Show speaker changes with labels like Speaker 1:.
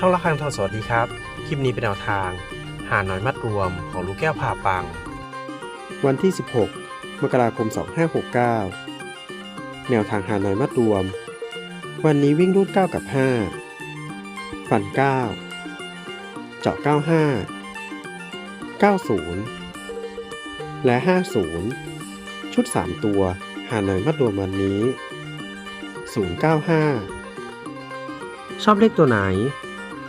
Speaker 1: ช่องละครังทองสวัสดีครับ คลิปนี้เป็นแนวทาง หาหน้อยมัดรวมของลูกแก้วผ่าปัง
Speaker 2: วันที่ 16 มกราคม 2569 แนวทางหาหน้อยมัดรวม วันนี้วิ่งรูด9กับ 5 ฟัน 9 เจาะ 95 90 และ 50 ชุด 3 ตัว หาหน้อยมัดรวมวันนี้ 095
Speaker 1: ชอบเลขตัวไหน